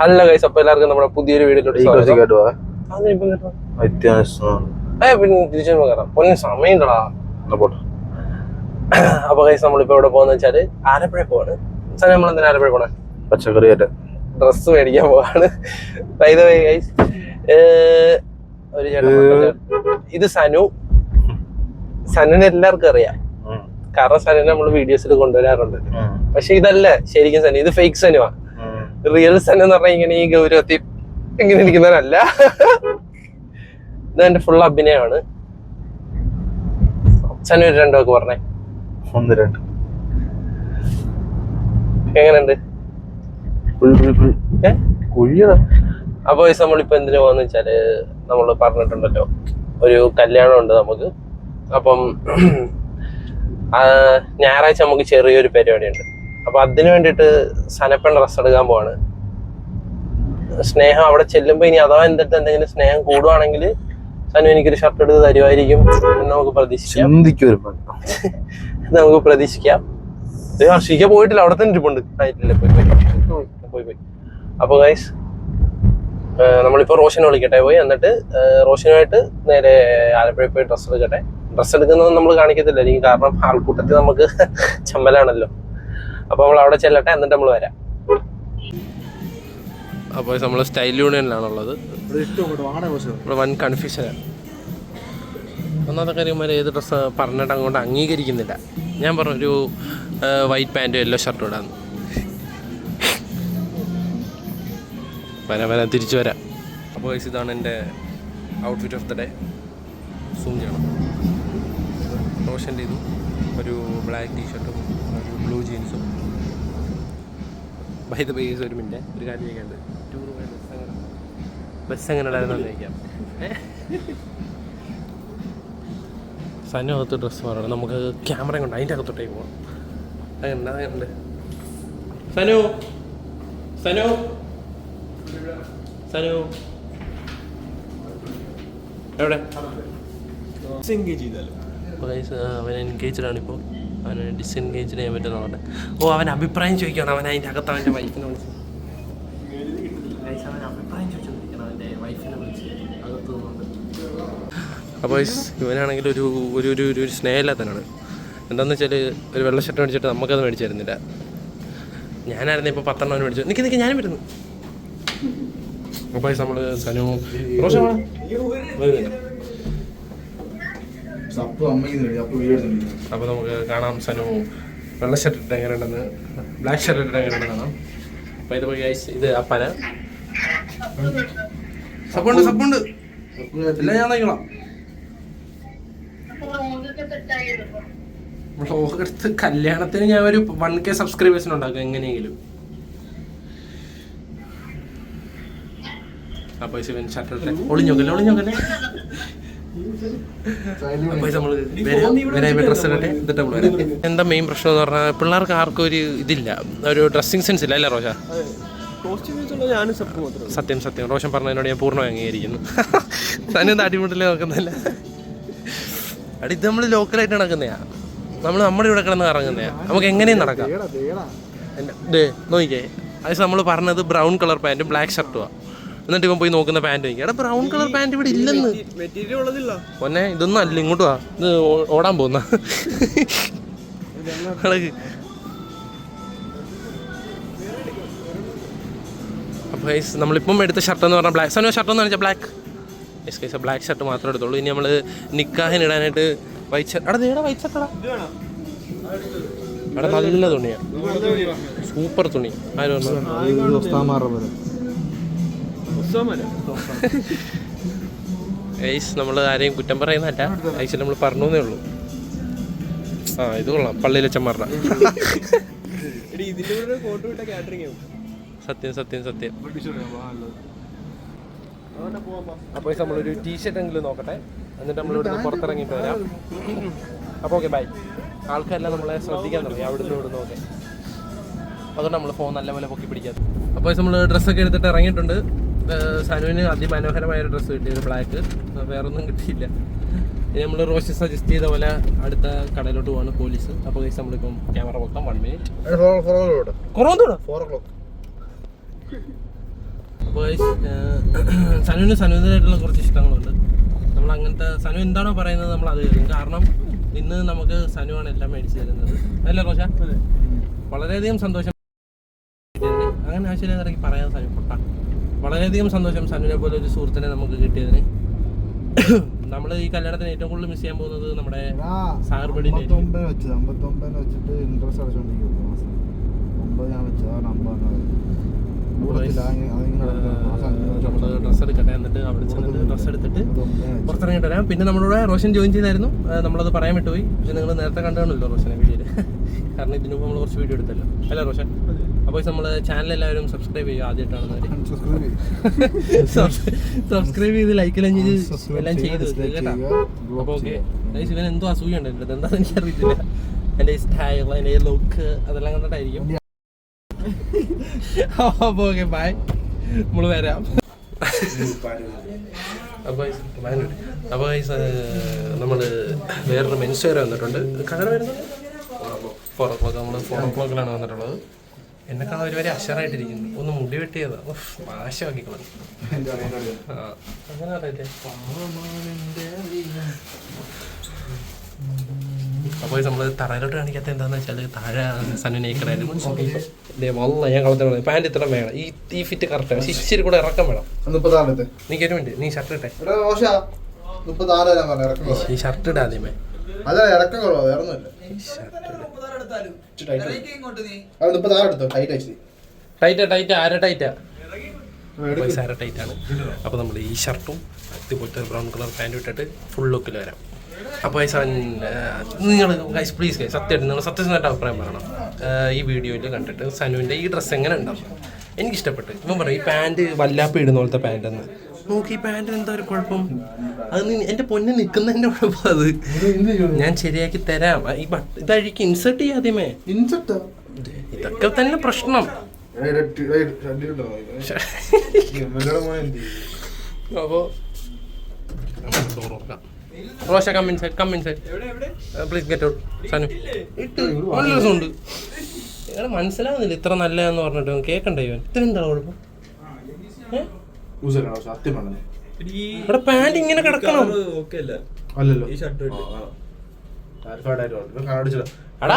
Hello guys അപ്പൊ എല്ലാവർക്കും നമ്മുടെ പുതിയൊരു വീഡിയോയിലോട്ട് പിന്നെ പോട്ടെ. അപ്പൊ ഗൈസ് നമ്മളിപ്പോ ഇവിടെ പോകുന്ന വെച്ചാൽ ആലപ്പുഴ പോവാണ്. സാർ നമ്മൾ എന്തിനാ ആലപ്പുഴ പോണേ? പച്ചക്കറി ഡ്രസ് മേടിക്കാൻ പോവാണ്. ഗൈസ് ഒരു ചേട്ടൻ ഇത് സനു. സനുവിനെ എല്ലാവർക്കും അറിയാം. കാരണം സനുവിനെ നമ്മൾ വീഡിയോസിൽ കൊണ്ടുവരാറുണ്ട്. പക്ഷെ ഇതല്ല. ശരിക്കും സനു ഇത് ഫേക്ക് സനുവാ. റിയൽ സൻ എന്ന് പറഞ്ഞാൽ ഇങ്ങനെ ഈ ഗൗരവത്തിൽ ഇങ്ങനെ ഇരിക്കുന്നവരല്ല ഇത് എന്റെ ഫുൾ അഭിനയമാണ് സനു ഒരു രണ്ടൊക്കെ പറഞ്ഞേ. ഒന്ന് രണ്ട്. എങ്ങനെയുണ്ട്? അപ്പൊ നമ്മളിപ്പോ എന്തിനു പോകാന്ന് വെച്ചാൽ നമ്മൾ പറഞ്ഞിട്ടുണ്ടല്ലോ. ഒരു കല്യാണം ഉണ്ട് നമുക്ക്. അപ്പം ഞായറാഴ്ച നമുക്ക് ചെറിയൊരു പരിപാടി ഉണ്ട് അപ്പൊ അതിന് വേണ്ടിയിട്ട് സനപ്പൻ ഡ്രസ് എടുക്കാൻ പോവാണ്. സ്നേഹം അവിടെ ചെല്ലുമ്പോ ഇനി അഥവാ എന്തിട്ട് എന്തെങ്കിലും സ്നേഹം കൂടുവാണെങ്കിൽ സനു എനിക്കൊരു ഷർട്ട് എടുത്ത് തരുമായിരിക്കും എന്ന് നമുക്ക് പ്രതീക്ഷിക്കാം. നമുക്ക് പ്രതീക്ഷിക്കാം. ഹർഷിക്ക പോയിട്ടില്ല. അവിടെ തന്നെ ഇരിപ്പുണ്ട്. ആയിട്ടില്ല പോയി പോയി. പോയി പോയി. അപ്പൊ ഗൈസ് നമ്മളിപ്പോ റോഷനെ വിളിക്കട്ടെ പോയി. എന്നിട്ട് റോഷനുമായിട്ട് നേരെ ആലപ്പുഴ പോയി ഡ്രസ്സ് എടുക്കട്ടെ. ഡ്രസ്സ് എടുക്കുന്നത് നമ്മൾ കാണിക്കത്തില്ല. എനിക്ക് കാരണം ആൾക്കൂട്ടത്തിൽ നമുക്ക് ചമ്മലാണല്ലോ. അപ്പൊ നമ്മൾ അവിടെ ചെല്ലട്ടെ എന്നിട്ട് നമ്മൾ വരാം. അപ്പോൾ നമ്മൾ സ്റ്റൈൽ യൂണിയനിലാണുള്ളത്. ഇവിടെ വൻ കൺഫ്യൂഷനാണ് ഒന്നാമത്തെ കാര്യം ഏത് ഡ്രസ്സ് പറഞ്ഞിട്ട് അങ്ങോട്ട് അംഗീകരിക്കുന്നില്ല. ഞാൻ പറഞ്ഞു ഒരു വൈറ്റ് പാന്റും യെല്ലോ ഷർട്ടും ഇടാന്ന് വരാം വരാം തിരിച്ചു വരാം. അപ്പോൾ ഇതാണ് എന്റെ outfit of the day zoom ചെയ്യണം. റോഷന്റെ ഇതും ഒരു ബ്ലാക്ക് ടീഷർട്ടും ഒരു ബ്ലൂ ജീൻസും. ബൈ ദ ബേസ് ഒരു മിനിറ്റ്. ഒരു കാര്യം ചോദിക്കാണ്ട് ടൂർ പോയ ബസ് എങ്ങനെ ബസ് എങ്ങനെ ഉണ്ടായിരുന്നു ചോദിക്കാം സന്നു അകത്ത് ഡ്രസ്സ് മാറണം. നമുക്ക് ക്യാമറ കൊണ്ട് അതിന്റെ അകത്തോട്ടേക്ക് പോകാം അങ്ങനെ അതുണ്ട് സനു? സനു? സനു? എവിടെ? Guys, ആ, അവൻ എൻഗേജ്ഡ് ആണിപ്പോൾ അവന് ഡിസെൻഗേജ് ചെയ്യാൻ പറ്റുന്നതുകൊണ്ട് നോക്കട്ടെ ഓ അവൻ അഭിപ്രായം ചോദിക്കണം അവൻ അതിന്റെ അകത്ത് അവന്റെ വൈഫിനെ വിളിച്ച്. അവൻ അഭിപ്രായം അവന്റെ വൈഫിനെ വിളിച്ച് അകത്ത് അപ്പോൾ ഇവനാണെങ്കിൽ ഒരു ഒരു ഒരു ഒരു സ്നേഹമില്ലാത്തനാണ് എന്താണെന്ന് വെച്ചാൽ ഒരു വെള്ള ഷർട്ട് മേടിച്ചിട്ട് നമുക്കത് മേടിച്ചു തരുന്നില്ല ഞാനായിരുന്നു ഇപ്പോൾ പത്തെണ്ണം മേടിച്ചു നിൽക്കി നിൽക്കി ഞാനും വരുന്നു. അപ്പോൾ നമ്മൾ സനു റോഷൻ വാ. വരുന്നില്ല. അപ്പോൾ നമുക്ക് കാണാം സനു വെള്ള ഷർട്ട് ഇട്ട് എങ്ങനെയുണ്ടെന്ന്. ബ്ലാക്ക് ഷർട്ട് ഇട്ട് എങ്ങനെയുണ്ടെന്ന് കാണാം. അപ്പോൾ ഇത് പോയി ഇത് അപ്പന. സപ്പുണ്ട് സപ്പുണ്ട് എല്ലാം ഞാൻ നോക്കിക്കോളാം ടുത്ത് കല്യാണത്തിന് ഞാൻ ഒരു വൺ കെ സബ്സ്ക്രൈബേഴ്സിന് ഉണ്ടാക്കും എങ്ങനെയെങ്കിലും. അപ്പൊ ശിവൻ ഷർട്ട് ഇട്ടെ. ഒളിഞ്ഞോക്കല്ലേ ഒളിഞ്ഞോക്കല്ലേ? എന്താ മെയിൻ പ്രശ്നം എന്ന് പറഞ്ഞാൽ പിള്ളേർക്ക് ആർക്കും ഒരു ഇതില്ല. ഒരു ഡ്രസ്സിങ് സെൻസ് ഇല്ല അല്ലേ റോഷ? ഞാനും സപ്പ് മാത്രം സത്യം സത്യം. റോഷൻ പറഞ്ഞതിനോട് ഞാൻ പൂർണമായി അംഗീകരിക്കുന്നു. തന്നെ അടിമുട്ടിൽ നോക്കുന്നില്ല അടി ഇത് നമ്മൾ ലോക്കലായിട്ട് നടക്കുന്നയാ. നമ്മൾ നമ്മുടെ ഇവിടെ കിടന്ന് ഇറങ്ങുന്നയാ നമുക്ക് എങ്ങനെയും നടക്കാം. നോക്കിക്കേ. അത് നമ്മൾ പറഞ്ഞത് ബ്രൗൺ കളർ പാന്റും ബ്ലാക്ക് ഷർട്ടുമാണ് എന്നിട്ട് ഇവൻ പോയി നോക്കുന്ന പാന്റ് എടാ ബ്രൗൺ കളർ പാന്റ് ഇവിടെ ഇല്ലെന്ന്. പൊന്നെ ഇതൊന്നും അല്ല ഇങ്ങോട്ട് വാ. ഇത് ഓടാൻ പോകുന്ന. അപ്പോൾ നമ്മളിപ്പം എടുത്ത ഷർട്ട് എന്ന് പറഞ്ഞാൽ ബ്ലാക്ക് സനോ ഷർട്ട് എന്ന് പറഞ്ഞാൽ ബ്ലാക്ക് എസ് ബ്ലാക്ക് ഷർട്ട് മാത്രമേ എടുത്തുള്ളൂ. ഇനി നമ്മൾ നിക്കാഹിന് ഇടാനായിട്ട് വൈറ്റ് ഷർട്ട് എടാ നേടാ വൈറ്റ് ഷർട്ട് എടാ. നല്ല തുണിയാണ് സൂപ്പർ തുണി. ആരും ഗൈസ് നമ്മൾ ആരെയും കുറ്റം പറയുന്നതല്ല. ഐസ് നമ്മൾ പറഞ്ഞേ ഉള്ളൂ. ആ ഇത് കൊള്ളാം. പള്ളിയിലെ ചെമ്മറ ഇതിന്റെ കൂടെ ഫോട്ടോ ഇട്ട കാറ്ററിംഗ് ആവും. സത്യം സത്യം സത്യം. അപ്പോൾ നമ്മളൊരു ടീഷർട്ട് എങ്കിലും നോക്കട്ടെ. എന്നിട്ട് നമ്മൾ ഇവിടുന്ന് പുറത്തിറങ്ങിയിട്ട് വരാം. അപ്പോൾ ഓക്കെ ബൈ ആൾക്കാരെല്ലാം നമ്മളെ ശ്രദ്ധിക്കാൻ തുടങ്ങി. അവിടുന്ന് ഇവിടുന്ന് നോക്കെ അതുകൊണ്ട് നമ്മൾ ഫോൺ നല്ലപോലെ പൊക്കി പിടിക്കാതെ അപ്പോൾ നമ്മൾ ഡ്രസ്സൊക്കെ എടുത്തിട്ട് ഇറങ്ങിയിട്ടുണ്ട്. സനുവിന് അതിമനോഹരമായ ഒരു ഡ്രസ്സ് കിട്ടിയത് ബ്ലാക്ക് വേറൊന്നും കിട്ടിയില്ല. ഇനി നമ്മൾ റോഷി സജസ്റ്റ് ചെയ്ത പോലെ അടുത്ത കടയിലോട്ട് പോവാണ് പോലീസ് അപ്പോൾ കഴിച്ച് നമ്മളിപ്പം ക്യാമറ വെക്കാം വൺ മിനിറ്റ് അപ്പൊ അപ്പോൾ സനുവിന് സനുവിനായിട്ടുള്ള കുറച്ച് ഇഷ്ടങ്ങളുണ്ട്. നമ്മൾ അങ്ങനത്തെ സനു എന്താണോ പറയുന്നത് നമ്മൾ അത് കഴിഞ്ഞു കാരണം ഇന്ന് നമുക്ക് സനുവാണ് എല്ലാം മേടിച്ചു തരുന്നത്. അല്ലേ റോഷ? വളരെയധികം സന്തോഷം. അങ്ങനെ ആവശ്യമില്ല ഇറങ്ങി പറയാൻ സനു പൊട്ട. വളരെയധികം സന്തോഷം സനുവിനെ പോലെ ഒരു സുഹൃത്തിനെ നമുക്ക് കിട്ടിയതിന്. നമ്മൾ ഈ കല്യാണത്തിന് ഏറ്റവും കൂടുതൽ മിസ് ചെയ്യാൻ പോകുന്നത് നമ്മുടെ അമ്പത്തൊമ്പത് വെച്ചത്. അമ്പത്തൊമ്പതിന് വെച്ചിട്ട് ഇൻട്രസ്റ്റ് അടച്ചോണ്ടിരിക്കും ഒമ്പത് ഞാൻ വെച്ചത് ഡ്രസ്സ് എടുക്കട്ടെ എന്നിട്ട് അവിടെ ചെന്നിട്ട് ഡ്രസ്സ് എടുത്തിട്ട് പുറത്തിറങ്ങിട്ട് വരാം. പിന്നെ നമ്മളിവിടെ റോഷൻ ജോയിൻ ചെയ്തായിരുന്നു. നമ്മളത് പറയാൻ വിട്ടുപോയി. പക്ഷെ നിങ്ങൾ നേരത്തെ കണ്ടാണല്ലോ റോഷനെ വീഡിയോയിൽ കാരണം ഇതിനു നമ്മൾ കുറച്ച് വീഡിയോ എടുത്തല്ലോ. അല്ല റോഷൻ? അപ്പോൾ നമ്മൾ ചാനൽ എല്ലാവരും സബ്സ്ക്രൈബ് ചെയ്യുക ആദ്യമായിട്ടാണ് സബ്സ്ക്രൈബ് ചെയ്ത് ലൈക്ക് എല്ലാം ചെയ്ത് എല്ലാം ചെയ്ത് കേട്ടോ. അപ്പോൾ ഓക്കെ ഇവൻ എന്തോ അസൂയുണ്ട് എന്റെ എന്താണെന്ന് എനിക്ക് അറിയത്തില്ല എന്റെ സ്റ്റൈൽ എന്റെ ലുക്ക് അതെല്ലാം കണ്ടിട്ടായിരിക്കും. അപ്പോൾ ഓക്കെ ബൈ നമ്മൾ വരാം. അപ്പോൾ അപ്പോൾ നമ്മൾ വേറൊരു മെൻസ് വരെ വന്നിട്ടുണ്ട്. കളർ വരുന്നത്? ഫോർ ഓ ക്ലോക്ക് നമ്മൾ ഫോർ ഓ ക്ലോക്കിലാണ് വന്നിട്ടുള്ളത്. എന്നെ കാണാൻ ഒരുവരെ അഷറായിട്ടിരിക്കുന്നു ഒന്ന് മുടി വെട്ടിയതാ. നാശമാക്കി കളഞ്ഞു. അങ്ങനെ പറയട്ടെ. അപ്പോൾ നമ്മൾ തറയിലോട്ട് കാണിക്കാത്ത എന്താന്ന് വെച്ചാൽ താഴെ സണ്ണി വന്ന വല്ല ഞാൻ കളത്തിൽ പാന്റ് ഇത്ര വേണം. ഈ ഈ ഫിറ്റ് കറക്റ്റ് ആണ്. ഇച്ചിരി കൂടെ ഇറക്കം വേണം. നീ കയറി വേണ്ടി നീ ഷർട്ട് ഇട്ടെ. ഈ ഷർട്ട് കുറവാ ഈ ഷർട്ട് ഇടാ. ആദ്യമേ കുറവാ ഇങ്ങോട്ട് നീ. അത് എടുത്തോ. ടൈറ്റ് ടൈറ്റാ ടൈറ്റാ ആര ടൈറ്റാ പൈസ ആര ടൈറ്റ് ആണ്? അപ്പോൾ നമ്മൾ ഈ ഷർട്ടും ഇതുപോലത്തെ ബ്രൗൺ കളർ പാന്റ് ഇട്ടിട്ട് ഫുൾ ലുക്കിൽ വരാം. അപ്പോൾ നിങ്ങൾ ഗൈസ് പ്ലീസ് ഗൈസ് സത്യമായിട്ട് നിങ്ങൾ സത്യസന്ധമായിട്ട് അഭിപ്രായം പറയണം. ഈ വീഡിയോയിൽ കണ്ടിട്ട് സനുവിന്റെ ഈ ഡ്രസ്സ് എങ്ങനെ ഉണ്ടാവും? എനിക്കിഷ്ടപ്പെട്ടു. ഇപ്പം പറയും ഈ പാന്റ് വല്ലാപ്പ് ഇടുന്ന പോലത്തെ പാന്റ് എന്ന് നോക്കി ഈ പാന്റിന് എന്താ ഒരു കുഴപ്പം? അത് എന്റെ എന്റെ പൊന്നെ നിൽക്കുന്നതിന്റെ കുഴപ്പം അത്. ഞാൻ ശരിയാക്കി തരാം. ഈ ബട്ട് ഇതഴിക്ക് ഇൻസേർട്ട് ചെയ്യാദ്യമേ ഇതൊക്കെ തന്നെ പ്രശ്നം. അപ്പോ റോഷ പ്ലീസ് ഗെറ്റ് ഔട്ട് സനു. ഇട്ട്. നല്ല രസമുണ്ട് എടാ മനസ്സിലാവുന്നില്ല ഇത്ര നല്ലതെന്ന് പറഞ്ഞിട്ട്. കേൾക്കണ്ടേ ഇവൻ. ഇത്ര എന്താ കുഴപ്പം? ഏ? സത്യം പറഞ്ഞു. എടാ പാന്റ് ഇങ്ങനെ കിടക്കണം. ഓക്കെ അല്ല? അല്ലല്ലോ. ഈ ഷർട്ട് ഇട്ട്. എടാ.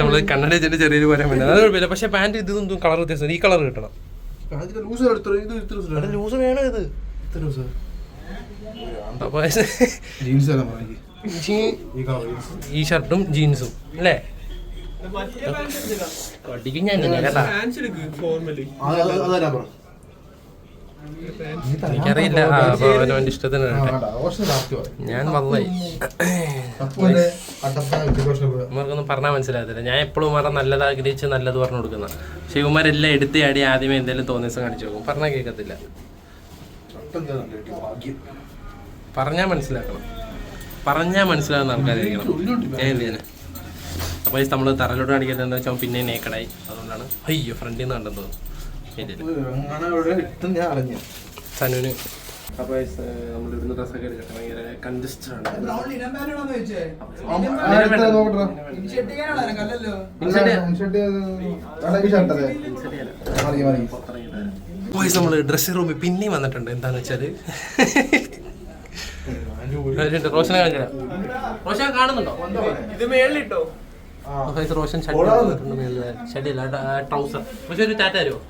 നമ്മൾ കണ്ണട വെച്ചിട്ട് ചെറിയൊരു പോരാൻ വേണ്ട അത് കുഴപ്പമില്ല. പക്ഷെ പാന്റ് ഇത് കളർ വ്യത്യാസം. ഈ കളർ കിട്ടണം. ലൂസ് എടുത്തോ ഇത് ഇത്ര എടാ ലൂസ് വേണം ഇത്? ഈ ഷർട്ടും ജീൻസും അല്ലേ? കടിക്കും ഞാൻ തന്നെ കേട്ടാ ഫാൻസ് എടുക്ക് ഫോർമലി അത് അത് അത് തരാൻ പറഞ്ഞു എനിക്കറിയില്ല. അവനവന്റെ ഇഷ്ടത്തിന്. ഞാൻ വന്നായി ഇവർക്കൊന്നും പറഞ്ഞാൽ മനസ്സിലാകത്തില്ല. ഞാൻ എപ്പോഴും ഇവരെ നല്ലത് ആഗ്രഹിച്ച് നല്ലത് പറഞ്ഞു കൊടുക്കുന്ന. പക്ഷെ ഇവന്മാരെല്ലാം എടുത്ത് ആടി ആദ്യമേ എന്തെങ്കിലും തോന്നിയ ദിവസം കാണിച്ചു പോകും പറഞ്ഞാൽ കേൾക്കത്തില്ല. പറഞ്ഞാൽ മനസ്സിലാക്കണം. പറഞ്ഞാൽ മനസ്സിലാകുന്ന ആൾക്കാരായിരിക്കണം. അപ്പൊ നമ്മൾ അപ്പോൾ നമ്മൾ തറയിലോട്ട് കാണിക്കുന്നത് എന്താ വെച്ചാൽ പിന്നെ നേക്കടായി അതുകൊണ്ടാണ്. അയ്യോ ഫ്രണ്ടിൽ നിന്ന് കണ്ടെന്ന് തോന്നുന്നു. അങ്ങനെ ഞാൻ അറിഞ്ഞു. സനുവിന് അപ്പോൾ നമ്മൾ ഇവിടുന്ന് ഡ്രസ്സൊക്കെ എടുക്കട്ടെ? ഭയങ്കര കൺജസ്റ്റഡ് ആണ്. നമ്മൾ ഡ്രസ്സിംഗ് റൂമിൽ പിന്നെയും വന്നിട്ടുണ്ട്. എന്താന്ന് വെച്ചാൽ. അവരുണ്ട്. റോഷനെ കാണിച്ചാ റോഷൻ കാണുന്നുണ്ടോ? ഇത് മേളിലിട്ടോ? റോഷൻ ഷട്ടിയല്ല ട്രൗസർ. പക്ഷെ ഒരു ടാറ്റ തരുമോ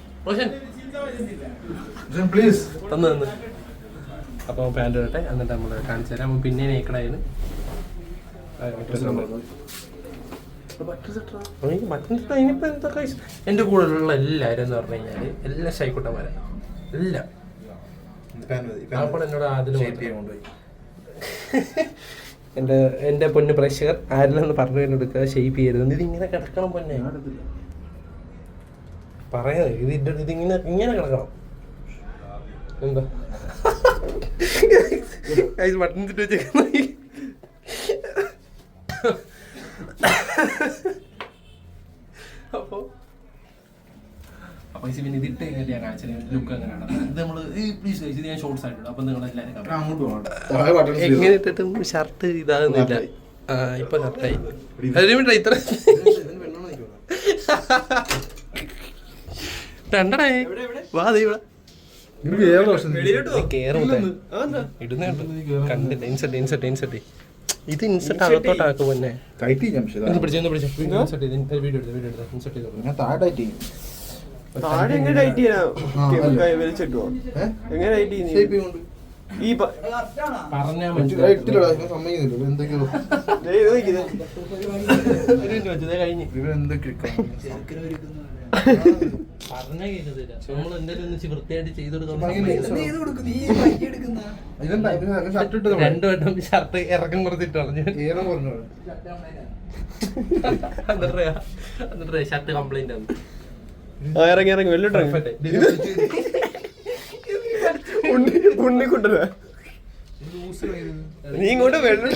പ്ലീസ് തന്നു തന്നു. അപ്പോൾ പാന്റ് ഇടട്ടെ എന്നിട്ട് നമ്മൾ കാണിച്ചു തരാം. അപ്പോൾ പിന്നെ നേക്കടായിരുന്നു എന്റെ ഇനിയിപ്പോൾ എന്തൊക്കെ എന്റെ കൂടെയുള്ള എല്ലാവരും എന്ന് പറഞ്ഞു കഴിഞ്ഞാൽ എല്ലാ ശൈക്കുട്ടന്മാരാണ് എല്ലാം. അപ്പോൾ എന്നോട് ആദ്യം എന്റെ എന്റെ പൊന്ന് പ്രേക്ഷകർ ആരിലൊന്ന് പറഞ്ഞു കൊടുക്കുക ഷെയ്പ്പ് ചെയ്യരുത്. ഇതിങ്ങനെ കിടക്കണം പൊന്നെ. പറയാ ഇത് ഇത് ഇതിങ്ങനെ ഇങ്ങനെ കിടക്കണം. എന്താ? മട്ടൻ ഇട്ട് വെച്ചേക്കുന്ന അപ്പോ? അപ്പൊ ഇത് പിന്നെ ഇതിട്ട് കഴിഞ്ഞിട്ട് ഞാൻ കാണിച്ചത് ലുക്ക് അങ്ങനെയാണ്. ഇത് നമ്മൾ ഈ പ്ലീസ് ഇത് ഞാൻ ഷോർട്സ് ആയിട്ടുണ്ട് അപ്പൊ നിങ്ങൾ എല്ലാവരും അങ്ങോട്ട് പോകണ്ട എങ്ങനെ ഇട്ടിട്ടും ഷർട്ട് ഇതാകുന്നില്ല. ആ ഇപ്പൊ മിനിറ്റ് ഇത്ര. രണ്ടടേ. എവിടെ എവിടെ വാ ദേ ഇവിടെ. കണ്ടില്ല ഇൻസെർട്ട് ഇൻസെർട്ട് ഇൻസെർട്ട് ഇത് ഇൻസെർട്ട് അകത്തോട്ടാക്ക് പിന്നെ എന്തൊക്കെയോ. രണ്ടു വട്ടം ഷർട്ട് ഇറക്കം കുറച്ചിട്ട് കളഞ്ഞു ഏറെ പറഞ്ഞു എന്നിട്ട് എന്നിട്ട് ഷർട്ട് കംപ്ലൈന്റ് ആണ് ഇറങ്ങി ഇറങ്ങി വെള്ളിട്ട് ഇറങ്ങി ഉണ്ണി ഉണ്ണി കൊണ്ടുവരാ. നീ ഇങ്ങോട്ട് വെള്ളം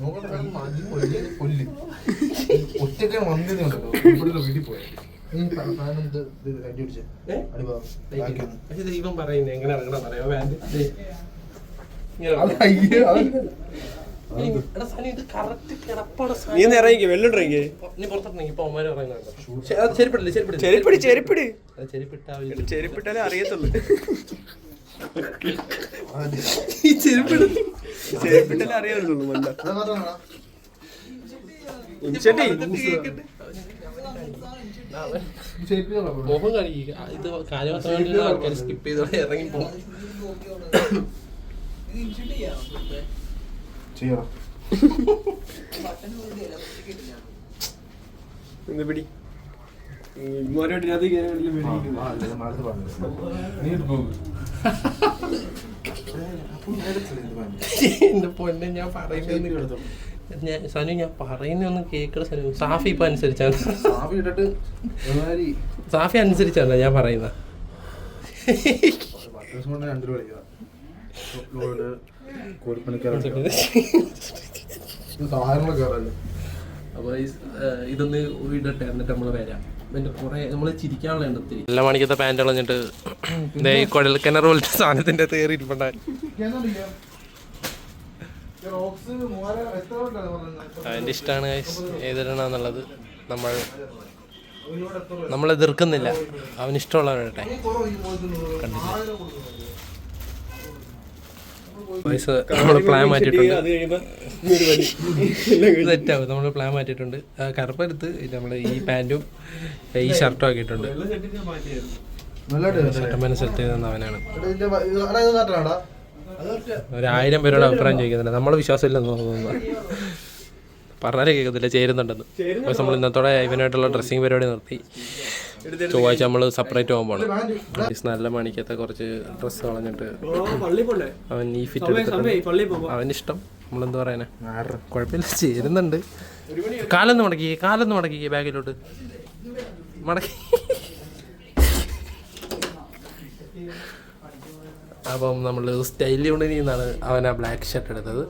നോക്കട്ടെ മതി കൊല്ലി കൊല്ലി ഒറ്റക്കാണ് വന്നതുണ്ടല്ലോ ഇവിടെ വീട്ടിൽ പോയത് പക്ഷെ ദൈവം പറയുന്നത് എങ്ങനെ ഇറങ്ങണം പറയാ വേണ്ട നീ ഒന്ന് ഇറങ്ങിക്ക് വെള്ളിട്ട് ഇറങ്ങി നീ പുറത്തിറങ്ങി ഇപ്പൊ അവന്മാര് പറയുന്നുണ്ട്. ചെരുപ്പിടില്ല ചെരുപ്പിടി ചെരുപ്പിടി. അത് ചെരുപ്പിട്ടാ ചെരുപ്പിട്ടാലേ അറിയത്തുള്ളൂ. ഈ ചെരുപ്പിട ചെരുപ്പിട്ടാലേ അത് മാത്രമാണോ? ഇൻഷട്ടി ഇത് ആൾക്കാർ സ്കിപ്പ് ചെയ്തോടെ ഇറങ്ങി പോകും. എന്ത് പിടി. എന്റെ പൊന്നെ ഞാൻ പറയുന്നത് ഞാൻ സനു ഞാൻ പറയുന്നൊന്നും കേക്കട സനു. സാഫി ഇപ്പൊ അനുസരിച്ചാണ്. സാഫി ഇട്ടിട്ട് സാഫി അനുസരിച്ചാണ് ഞാൻ പറയുന്നത്. ഇതൊന്ന് ഇടട്ടെ എന്നിട്ട് നമ്മൾ വരാം കുറേ ചിരിക്കാനുള്ള ഒത്തിരി നല്ല മണിക്കത്തെ പാന്റ് കളഞ്ഞിട്ട് കുഴൽക്കിണർ പോലത്തെ സാധനത്തിന്റെ തേറി ഇരിപ്പുണ്ടായി അവന്റെ ഇഷ്ടമാണ് ഏതിടണമെന്നുള്ളത് നമ്മൾ നമ്മൾ എതിർക്കുന്നില്ല അവന് ഇഷ്ടമുള്ളവരട്ടെ പൈസ നമ്മൾ പ്ലാൻ മാറ്റിയിട്ടുണ്ട്. സെറ്റാവും നമ്മൾ പ്ലാൻ മാറ്റിയിട്ടുണ്ട്. കറുപ്പെടുത്ത് നമ്മൾ ഈ പാന്റും ഈ ഷർട്ടും ആക്കിയിട്ടുണ്ട്. സെറ്റ് സെലക്ട് ചെയ്ത് അവനാണ് ഒരു ആയിരം പേരോട് അഭിപ്രായം ചോദിക്കുന്നുണ്ട്. നമ്മൾ വിശ്വാസമില്ലെന്ന് തോന്നുന്നു. പറഞ്ഞാലേ കേൾക്കത്തില്ല ചേരുന്നുണ്ടെന്ന്. പക്ഷെ നമ്മൾ ഇന്നത്തോടെ ഇവനായിട്ടുള്ള ഡ്രസ്സിങ് പരിപാടി നിർത്തി. ചൊവ്വാഴ്ച നമ്മൾ സെപ്പറേറ്റ് പോകാൻ പോകണം നല്ല മണിക്കത്തെ കുറച്ച് ഡ്രസ്സ് കളഞ്ഞിട്ട് അവൻ ഈ ഫിറ്റ് അവൻ എടുത്തിട്ടുണ്ട്. അവനിഷ്ടം. നമ്മളെന്താ പറയാനാ? കുഴപ്പമില്ല ചേരുന്നുണ്ട്. കാലൊന്ന് മടക്കി കാലൊന്ന് മടക്കി ബാഗിലോട്ട് മടക്കി. അപ്പം നമ്മൾ സ്റ്റൈൽ യൂണിയനിൽ നിന്നാണ് അവൻ ആ ബ്ലാക്ക് ഷർട്ട് എടുത്തത്.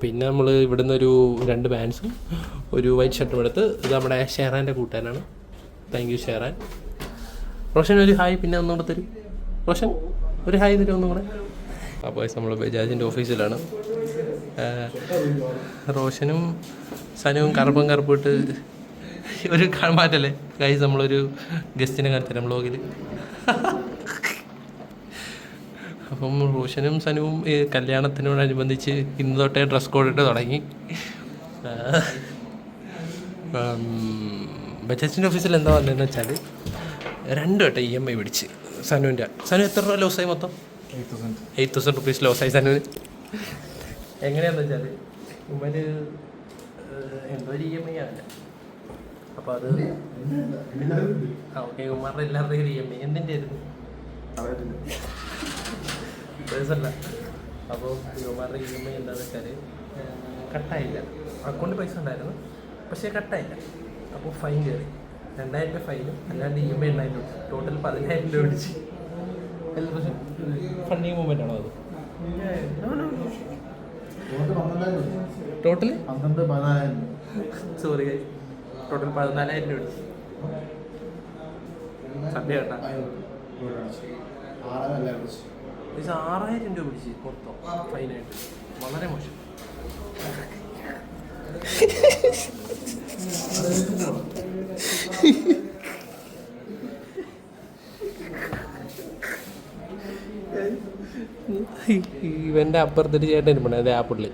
പിന്നെ നമ്മൾ ഇവിടുന്ന് ഒരു രണ്ട് പാൻസും ഒരു വൈറ്റ് ഷർട്ടും എടുത്ത് ഇത് നമ്മുടെ ഷെറാന്റെ കൂട്ടാനാണ് താങ്ക് യു ഷെറാൻ റോഷൻ ഒരു ഹായ് പിന്നെ ഒന്നുകൂടെ തരും. റോഷൻ ഒരു ഹായ് തരും ഒന്നും കൂടെ അപ്പോൾ നമ്മൾ ബജാജിന്റെ ഓഫീസിലാണ് റോഷനും സനുവും കറുപ്പും കറുപ്പിട്ട് ഒരു മാറ്റല്ലേ? കൈ നമ്മളൊരു ഗസ്റ്റിനെ കാണിത്തരാം ബ്ലോഗിൽ അപ്പം റോഷനും സനുവും കല്യാണത്തിനോടനുബന്ധിച്ച് ഇന്ന് തൊട്ടേ ഡ്രസ് കോഡ് ഇട്ട് തുടങ്ങി. ബജറ്റിന്റെ ഓഫീസിൽ എന്താ പറഞ്ഞതെന്ന് വെച്ചാൽ രണ്ട് വട്ടം ഇ എം ഐ പിടിച്ച് സനുവിന്റെ. സനു എത്ര രൂപ ലോസായി മൊത്തം? എയ്റ്റ് തൗസൻഡ് റുപ്പീസ് ലോസായി സനുവിന്. എങ്ങനെയാണെന്ന് വെച്ചാൽ ഇവർ എന്തോ ഇ എം ഐ ആണ് അപ്പോൾ അത് ഓക്കെ ഉമ്മാരുടെ എല്ലാവരുടെയും ഇ എം ഐ എന്തിന്റെ ആയിരുന്നു പേഴ്സല്ല അപ്പോൾ യുവമാരുടെ ഇ എം ഐ എന്താണെന്ന് വെച്ചാൽ കട്ടായില്ല. അക്കൗണ്ടിൽ പൈസ ഉണ്ടായിരുന്നു പക്ഷേ കട്ടായില്ല. അപ്പോൾ ഫൈൻ കയറി. രണ്ടായിരം രൂപ ഫൈനും അല്ലാണ്ട് ഇ എം ഐ എണ്ണായിരം രൂപ ടോട്ടൽ പതിനായിരം രൂപ അടിച്ച് ഫണ്ടിങ് മൂവ്മെന്റ് ആണോ അത്? ടോട്ടൽ സോറി ടോട്ടൽ പതിനാലായിരം രൂപ അടിച്ച് സദ്യ കേട്ടാ. ഇത് ആറായിരം രൂപ പിടിച്ച് മൊത്തം ഫൈനായിട്ട്. വളരെ മോശം. ഇവന്റെ അപ്പുറത്തൊരു ചേട്ടൻ ഇരിപ്പുണ്ട് അതെ ആ പുള്ളി.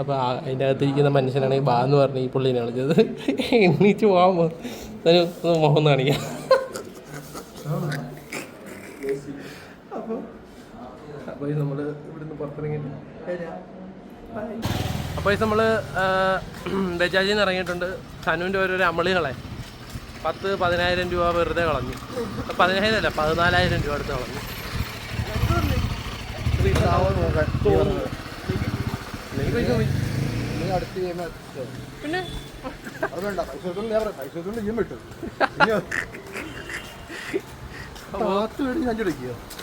അപ്പോൾ അതിന്റെ അകത്തിരിക്കുന്ന മനുഷ്യനാണെങ്കിൽ ബാ എന്ന് പറഞ്ഞ് ഈ പുള്ളിനെ വിളിച്ചത്. എണ്ണീച്ച് പോകാൻ അതിന് മുഖം കാണിക്കാം. അപ്പോൾ ഇത് നമ്മൾ ബജാജിൽ നിന്ന് ഇറങ്ങിയിട്ടുണ്ട് ധനുവിന്റെ ഓരോരോ അമളികളെ. പത്ത് പതിനായിരം രൂപ വെറുതെ കളഞ്ഞു. പതിനായിരം അല്ല പതിനാലായിരം രൂപ അടുത്ത് കളഞ്ഞു. പിന്നെ?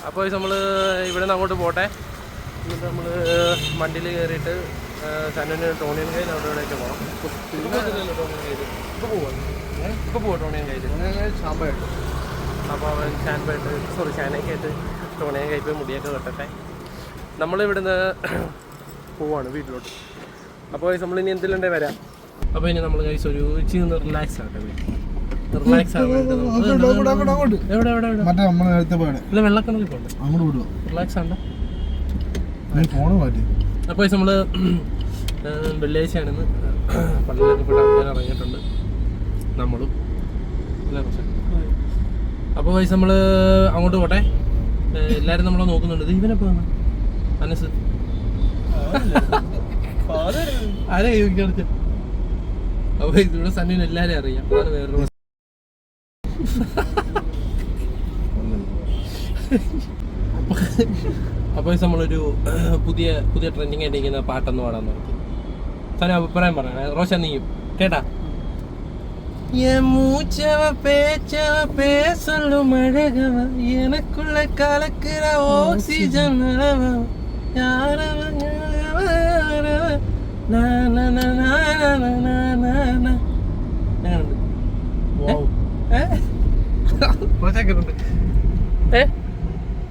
അപ്പോൾ നമ്മൾ ഇവിടെ നിന്ന് അങ്ങോട്ട് പോട്ടെ. എന്നിട്ട് നമ്മൾ വണ്ടിയിൽ കയറിയിട്ട് സന്നിന് ടോണിയൻ കയ്യിൽ അവിടെ ഇവിടെയൊക്കെ പോകണം ഇപ്പോൾ പോവാം. ഇപ്പോൾ പോവാം. ടോണിയൻ കയ്യിൽ. അപ്പോൾ അവൻ ഷാൻപായിട്ട് സോറി ഷാനൊക്കെ ആയിട്ട് ടോണിയൻ കയ്യിൽ പോയി മുടിയൊക്കെ വെട്ടട്ടെ. നമ്മളിവിടുന്ന് പോവാണ് വീട്ടിലോട്ട്. അപ്പോൾ നമ്മൾ ഇനി എന്തിലുണ്ടേ വരാം. അപ്പോൾ ഇനി നമ്മൾ കഴിച്ച് ഒരു ഇച്ചിരി ഒന്ന് റിലാക്സ് ആകട്ടെ റിലാക്സ് ആകട്ടെ വെള്ളക്കിണറിൽ പോകണ്ട അങ്ങോട്ട് വിടുക റിലാക്സ് ആണ്ടോ അപ്പോൾ നമ്മൾ വെള്ളിയാഴ്ചയാണെന്ന് പള്ളിയിലൊക്കെ പോയിട്ട് ആൾക്കാർ ഇറങ്ങിയിട്ടുണ്ട്. നമ്മളും. അല്ലേ വൈസ് അപ്പോൾ വയസ്സ് നമ്മൾ അങ്ങോട്ട് പോട്ടെ. എല്ലാരും എല്ലാവരും നമ്മളെ നോക്കുന്നുണ്ട്. ഇത് ഇവനെ പോകുന്നു അനസ്. ആരെ അപ്പൊ ഇവിടെ സന്നിന് എല്ലാരെയും അറിയാം. അതാണ് വേറൊരു സപ്പോസ് നമ്മളൊരു പുതിയ പുതിയ ട്രെൻഡിങ് ആയിട്ടിരിക്കുന്ന പാട്ടൊന്ന് പാടാൻ നോക്കി. സാറിന് അഭിപ്രായം പറയണേ. റോഷൻ നീ കേട്ടാ மூச்சவ பேச்சவ பேசலும் எனக்குள்ள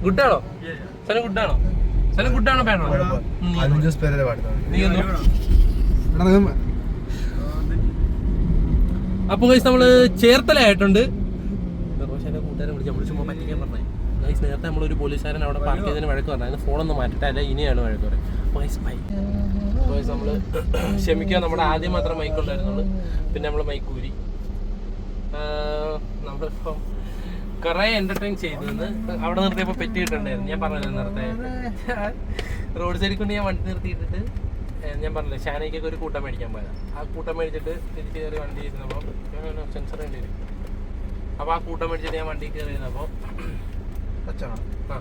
ഗുഡാണോ? സാധനം ഗുഡാണോ? സന കുട്ടാണോ പേണോ അഞ്ചു പേരെ പാടുന്നത്. നീ ഒന്ന് അപ്പൊ ഗൈസ് നമ്മൾ ചേർത്തലായിട്ടുണ്ട് റോഷന്റെ കൂട്ടുകാരെ വിളിച്ച് നമ്മൾ ചുമ്മാ പറ്റിക്കാൻ പറഞ്ഞേ. ഗൈസ് നേരത്തെ നമ്മളൊരു പോലീസുകാരൻ അവിടെ പാർക്ക് ചെയ്തതിന് വഴക്ക് പറഞ്ഞു. അതിന് ഫോണൊന്നും മാറ്റട്ടെ. അല്ല ഇനിയാണ് വഴക്ക് പറയും. അപ്പോൾ ഗൈസ് ബൈ ഗൈസ് നമ്മൾ ക്ഷമിക്കുക നമ്മുടെ ആദ്യം മാത്രം മൈക്ക് ഉണ്ടായിരുന്നുള്ളൂ. പിന്നെ നമ്മൾ മൈക്ക് ഊരി. നമ്മളിപ്പം കുറെ എന്റർടൈൻ ചെയ്തെന്ന് അവിടെ നിർത്തിയപ്പോ പെറ്റി കിട്ടുണ്ടായിരുന്നു. ഞാൻ പറഞ്ഞല്ലോ നേരത്തെ? റോഡ് സൈഡിൽ കൊണ്ട് ഞാൻ വണ്ടി നിർത്തിയിട്ടിട്ട് ഞാൻ പറഞ്ഞില്ലേ ഷാനയ്ക്കൊക്കെ ഒരു കൂട്ടം മേടിക്കാൻ പോയത്. ആ കൂട്ടം മേടിച്ചിട്ട് തിരിച്ച് കയറി വണ്ടി ഇരുന്നപ്പോൾ സെൻസർ വേണ്ടി വരും അപ്പോൾ ആ കൂട്ടം മേടിച്ചിട്ട് ഞാൻ വണ്ടി കയറി ഇരുന്നപ്പോൾ ആ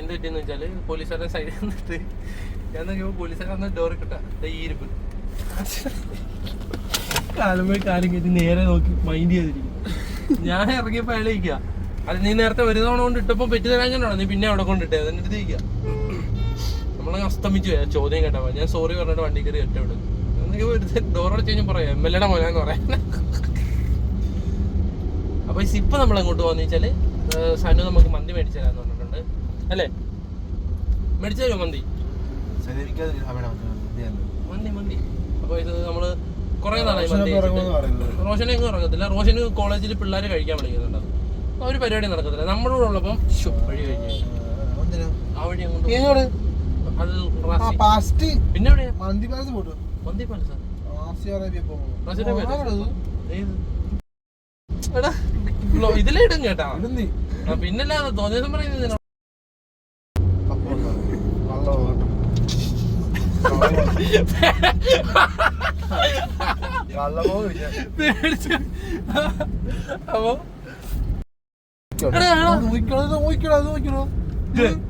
എന്ത് പറ്റിയെന്ന് വെച്ചാൽ പോലീസുകാരുടെ സൈഡിൽ നിന്നിട്ട് ഞാൻ നോക്കിയപ്പോൾ പോലീസുകാരൻ വന്ന് ഡോറിൽ കിട്ടാ ദേ ഈ ഇരിപ്പ്. കാലുമായി കാലും കയറ്റി നേരെ നോക്കി മൈൻഡ് ചെയ്തിരിക്കും ഞാൻ ഇറങ്ങിയപ്പോൾ അയാൾ ഇരിക്കുക അത് നീ നേരത്തെ ഒരു തവണ കൊണ്ട് ഇട്ടപ്പോ പെറ്റി തരാൻ കണ്ടോ നീ പിന്നെ അവിടെ കൊണ്ടിട്ടേ അതിന്റെ അടുത്ത് ഇരിക്കുക നമ്മളെ അസ്തമിച്ചു പോയാ. ചോദ്യം കേട്ടപ്പോ ഞാൻ സോറി പറഞ്ഞിട്ട് വണ്ടി കയറി ഒറ്റവിട് ഒരു ഡോർ അടച്ച് കഴിഞ്ഞാൽ പറയാം. എം എൽ എയുടെ മോനാന്ന് പറയാൻ അപ്പൊ സിപ്പ് നമ്മൾ എങ്ങോട്ട് പോകുന്ന വെച്ചാൽ സനു നമുക്ക് മന്തി മേടിച്ചു തരാന്ന് പറഞ്ഞിട്ടുണ്ട്. അല്ലേ? മേടിച്ചു തരുമോ മന്തി? മന്തി മന്തി അപ്പൊ ഇത് നമ്മൾ കൊറേ നാളായി മന്തി. റോഷനെ ഇറങ്ങത്തില്ല റോഷന് കോളേജിൽ പിള്ളേര് കഴിക്കാൻ വിളിക്കുന്നുണ്ട്. ഒരു പരിപാടി നടക്കത്തില്ല. നമ്മളോട് ഉള്ളപ്പം ശോ, വഴി കഴിഞ്ഞു. പാലസ് ഇതിലേ ഇടും കേട്ടാ. പിന്നല്ലാതെ തോന്നിയതും പറയുന്നത് ഇതിനാ.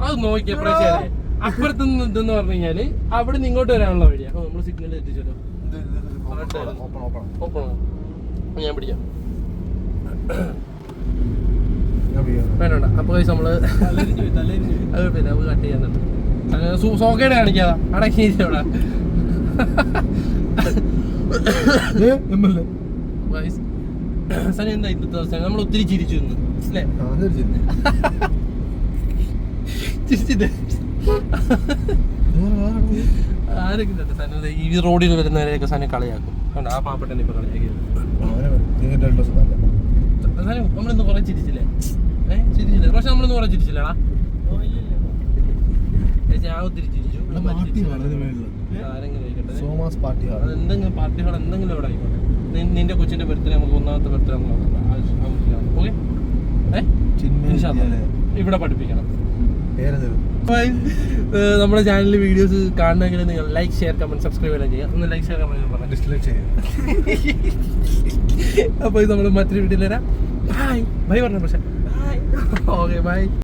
അത് നോക്കിയ പ്രശ്നം അപ്പുറത്ത് നിന്ന് ഇതെന്ന് പറഞ്ഞു കഴിഞ്ഞാൽ അവിടെ നിങ്ങോട്ട് ഇങ്ങോട്ട് വരാനുള്ള വഴിയാ. ഓ നമ്മൾ സിഗ്നൽ എത്തിച്ചല്ലോ. ഞാൻ പിടിക്കാം. വേണ്ട അപ്പൊ കഴിച്ച് നമ്മൾ അത് പിന്നെ നമുക്ക് കട്ട് ചെയ്യാനുണ്ട് സോക്കേടെ കാണിക്കാതാ. അടക്കി അവിടെ. എം എൽ എ ഗൈസ്, സനി എന്താ ഇന്നത്തെ ദിവസം നമ്മൾ ഒത്തിരി ചിരിച്ചു ഇന്ന് അല്ലേ ചിരിച്ചിട്ട്. ആരൊക്കെ ഈ റോഡിൽ വരുന്നവരെയൊക്കെ സാധനം കളിയാക്കും. കണ്ടോ, ആ പാപ്പട്ടനെ ഇപ്പൊ കളിയാക്കിയത്. നമ്മളിന്ന് കുറെ ചിരിച്ചില്ലേ? ഏഹ് ചിരിച്ചില്ലേ? പക്ഷെ നമ്മളിന്ന് കുറെ ചിരിച്ചില്ലടാ. ഞാൻ ഒത്തിരി ചിരിച്ചു. എന്തെങ്കിലും പാർട്ടി ഹാൾ. എന്തെങ്കിലും ഇവിടെ ആയിക്കോട്ടെ. നിന്റെ കൊച്ചിന്റെ ബർത്ത്ഡേ നമുക്ക് ഒന്നാമത്തെ ബർത്ത്ഡേ നമുക്ക് ഇവിടെ പഠിപ്പിക്കണം. നമ്മുടെ ചാനലിൽ വീഡിയോസ് കാണണമെങ്കിൽ നിങ്ങൾ ലൈക്ക് ഷെയർ കമന്റ് സബ്സ്ക്രൈബ് എല്ലാം ചെയ്യുക. ഒന്ന് ലൈക്ക് ഷെയർ കമന്റ് പറഞ്ഞു. ഡിസ്ലൈക്ക് ചെയ്യാം. അപ്പോൾ ഇത് നമ്മൾ മറ്റൊരു വീഡിയോയിൽ വരാം. ബൈ ബൈ പറഞ്ഞ പക്ഷേ. Bye okay bye